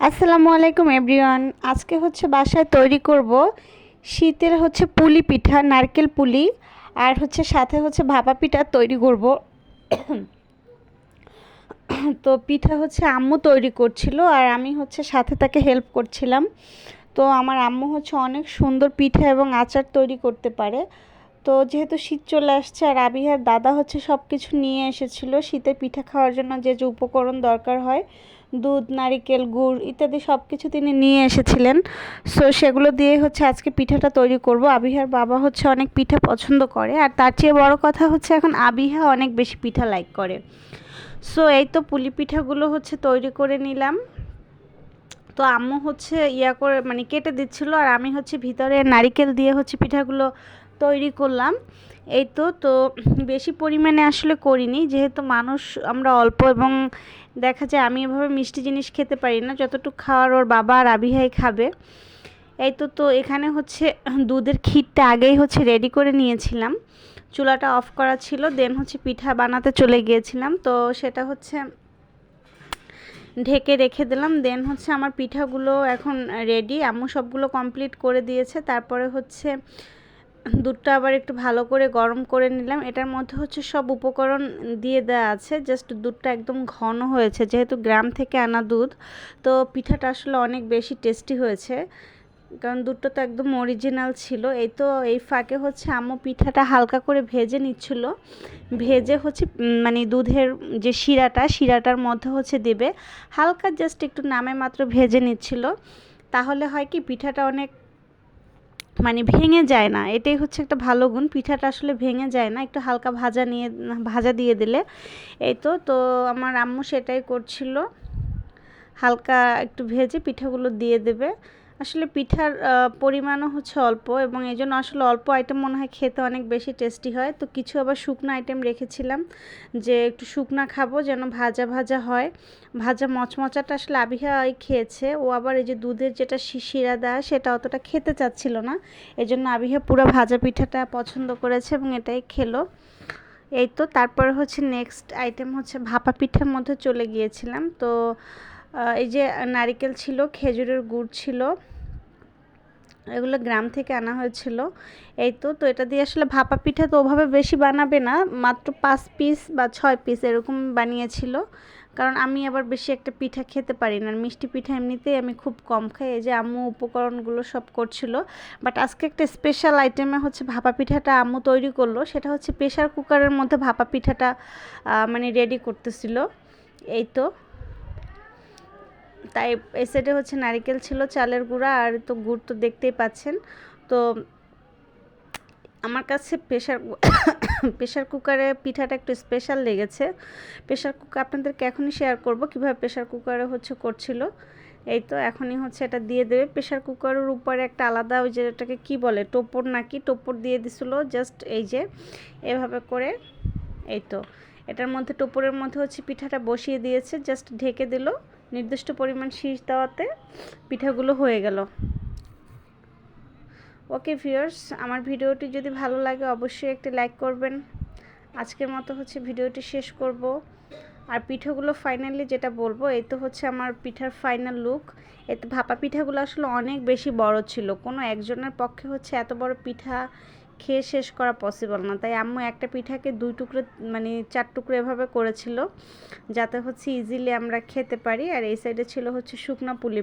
আসসালামু আলাইকুম, এভরিওয়ান। আজকে হচ্ছে বাসায় তৈরি করব শীতের হচ্ছে পুলি পিঠা, নারকেল পুলি, আর হচ্ছে সাথে হচ্ছে ভাপা পিঠা তৈরি করব। তো পিঠা হচ্ছে আম্মু তৈরি করছিল, আর আমি হচ্ছে সাথে তাকে হেল্প করছিলাম। তো আমার আম্মু হচ্ছে অনেক সুন্দর পিঠা এবং আচার তৈরি করতে পারে। তো যেহেতু শীত চলে আসছে আর আবিহার দাদা হচ্ছে সব কিছু নিয়ে এসেছিল, শীতে পিঠা খাওয়ার জন্য যে যে উপকরণ দরকার হয়, দুধ, নারিকেল, গুড় ইত্যাদি সব কিছু তিনি নিয়ে এসেছিলেন। সো সেগুলো দিয়ে হচ্ছে আজকে পিঠাটা তৈরি করব। আবিহার বাবা হচ্ছে অনেক পিঠা পছন্দ করে আর তার চেয়ে বড় কথা হচ্ছে এখন আবিহা অনেক বেশি পিঠা লাইক করে। সো এই তো পুলি পিঠাগুলো হচ্ছে তৈরি করে নিলাম। তো আম্মু হচ্ছে ইয়া করে মানে কেটে দিচ্ছিল আর আমি হচ্ছে ভিতরে নারিকেল দিয়ে হচ্ছে পিঠাগুলো তৈরি করলাম। এই তো তো বেশি পরিমাণে আসলে করিনি। যেহেতু মানুষ, আমরা অল্প এবং দেখা যায় আমি এভাবে মিষ্টি জিনিস খেতে পারি না, যতটুকু খাওয়ার ওর বাবা আর আবিহাই খাবে। এই তো তো এখানে হচ্ছে দুধের ক্ষীরটা আগেই হচ্ছে রেডি করে নিয়েছিলাম। চুলাটা অফ করা ছিল দেন হচ্ছে পিঠা বানাতে চলে গিয়েছিলাম। তো সেটা হচ্ছে ঢেকে রেখে দিলাম। দেন হচ্ছে আমার পিঠাগুলো এখন রেডি আম্মু সবগুলো কমপ্লিট করে দিয়েছে। তারপরে হচ্ছে দুধটা আবার একটু ভালো করে গরম করে নিলাম। এটার মধ্যে হচ্ছে সব উপকরণ দিয়ে দেওয়া আছে। জাস্ট দুধটা একদম ঘন হয়েছে, যেহেতু গ্রাম থেকে আনা দুধ, তো পিঠাটা আসলে অনেক বেশি টেস্টি হয়েছে। কারণ দুধটা তো একদম অরিজিনাল ছিল। এই তো এই ফাঁকে হচ্ছে আম্মু পিঠাটা হালকা করে ভেজে নিচ্ছিল। ভেজে হচ্ছে মানে দুধের যে শিরাটা, শিরাটার মধ্যে হচ্ছে দেবে। হালকা জাস্ট একটু নামে মাত্র ভেজে নিচ্ছিল। তাহলে হয় কি, পিঠাটা অনেক মানে ভেঙে যায় না। এটাই হচ্ছে একটা ভালো গুণ। পিঠাটা আসলে ভেঙে যায় না। একটু হালকা ভাজা নিয়ে, ভাজা দিয়ে দিলে। এই তো তো আমার আম্মু সেটাই করছিল। হালকা একটু ভেজে পিঠাগুলো দিয়ে দেবে। আসলে পিঠার পরিমাণও হচ্ছে অল্প এবং এই জন্য আসলে অল্প আইটেম মনে হয় খেতে অনেক বেশি টেস্টি হয়। তো কিছু আবার শুকনো আইটেম রেখেছিলাম যে একটু শুকনা খাব যেন ভাজা ভাজা হয়। ভাজা মচমচাটা আসলে আবিহা খেয়েছে। ও আবার এই যে দুধের যেটা শিশিরা দেয় সেটা অতটা খেতে চাচ্ছিল না। এই জন্য আবিহা পুরো ভাজা পিঠাটা পছন্দ করেছে এবং এটাই খেলো। এই তো তারপর হচ্ছে নেক্সট আইটেম হচ্ছে ভাপা পিঠার মধ্যে চলে গিয়েছিলাম। তো এই যে নারিকেল ছিল, খেজুরের গুড় ছিল, এগুলো গ্রাম থেকে আনা হয়েছিল। এই তো তো এটা দিয়ে আসলে ভাপা পিঠা তো ওভাবে বেশি বানাবে না, মাত্র পাঁচ পিস বা ছয় পিস এরকম বানিয়েছিল। কারণ আমি আবার বেশি একটা পিঠা খেতে পারি না মিষ্টি পিঠা এমনিতেই আমি খুব কম খাই। এই যে আম্মু উপকরণগুলো সব করছিল বাট আজকে একটা স্পেশাল আইটেমে হচ্ছে ভাপা পিঠাটা আম্মু তৈরি করল, সেটা হচ্ছে প্রেশার কুকারের মধ্যে ভাপা পিঠাটা মানে রেডি করতেছিল। এই তো। তাই সাইডে হচ্ছে নারিকেল ছিল, চালের গুঁড়া আর তো গুড় তো দেখতেই পাচ্ছেন। তো আমার কাছে প্রেশার প্রেশার কুকারে পিঠাটা একটু স্পেশাল লেগেছে। প্রেশার কুকার আপনাদেরকে এখনই শেয়ার করব কীভাবে প্রেশার কুকারে হচ্ছে করছিল। এই তো এখনই হচ্ছে এটা দিয়ে দেবে। প্রেশার কুকারের উপরে একটা আলাদা ওই যেটাকে কি বলে, টোপর নাকি? টোপর দিয়ে দিছিল জাস্ট এই যে, এভাবে করে। এই তো, এটার মধ্যে টোপরের মধ্যে হচ্ছে পিঠাটা বসিয়ে দিয়েছে জাস্ট ঢেকে দিল। নির্দিষ্ট পরিমাণ শীষ দেওয়াতে পিঠাগুলো হয়ে গেল। ওকে ভিউয়ার্স, আমার ভিডিওটি যদি ভালো লাগে অবশ্যই একটি লাইক করবেন। আজকের মতো হচ্ছে ভিডিওটি শেষ করব। আর পিঠাগুলো ফাইনালি যেটা বলব, এই তো হচ্ছে আমার পিঠার ফাইনাল লুক। এতে ভাপা পিঠাগুলো আসলে অনেক বেশি বড় ছিল। কোনো একজনের পক্ষে হচ্ছে এত বড় পিঠা খেয়ে শেষ করা পসিবল না। তাই আম্মু একটা পিঠাকে দুই টুকরো মানে চার টুকরো এভাবে করেছিল, যাতে হচ্ছে ইজিলি আমরা খেতে পারি। আর এই সাইডে ছিল হচ্ছে শুকনা পুলি